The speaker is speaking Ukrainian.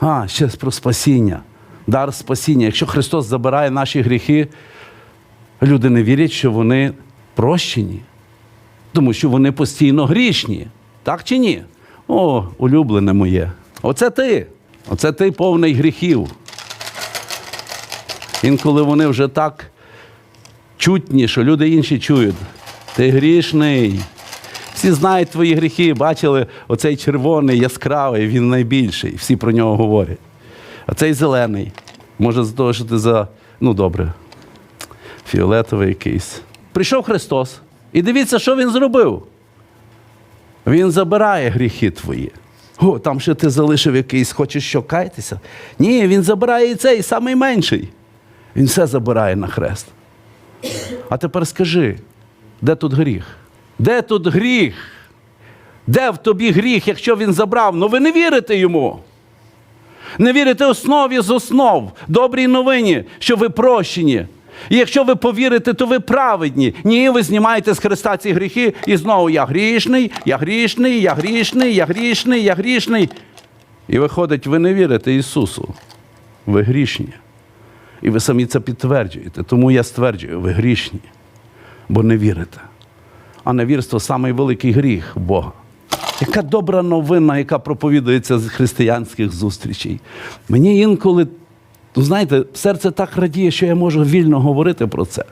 А, ще про спасіння. Дар спасіння. Якщо Христос забирає наші гріхи, люди не вірять, що вони прощені, тому що вони постійно грішні. Так чи ні? О, улюблене моє. Оце ти. Оце ти повний гріхів. Інколи вони вже так чутні, що люди інші чують. Ти грішний. Всі знають твої гріхи, бачили оцей червоний, яскравий, він найбільший. Всі про нього говорять. А цей зелений. Може, з того, що ти за. Ну, добре. Фіолетовий якийсь. Прийшов Христос. І дивіться, що він зробив. Він забирає гріхи твої. О, там ще ти залишив якийсь, хочеш що каятися? Ні, він забирає і цей, самий менший. Він все забирає на хрест. А тепер скажи, де тут гріх? Де тут гріх? Де в тобі гріх, якщо він забрав? Ну ви не вірите йому. Не вірите основі з основ, добрій новині, що ви прощені. І якщо ви повірите, то ви праведні. Ні, ви знімаєте з Христа ці гріхи, і знову я грішний, я грішний, я грішний, я грішний, я грішний. І виходить, ви не вірите Ісусу. Ви грішні. І ви самі це підтверджуєте. Тому я стверджую, ви грішні, бо не вірите. А невірство самий великий гріх Бога. Яка добра новина, яка проповідується з християнських зустрічей. Мені інколи, ну знаєте, серце так радіє, що я можу вільно говорити про це.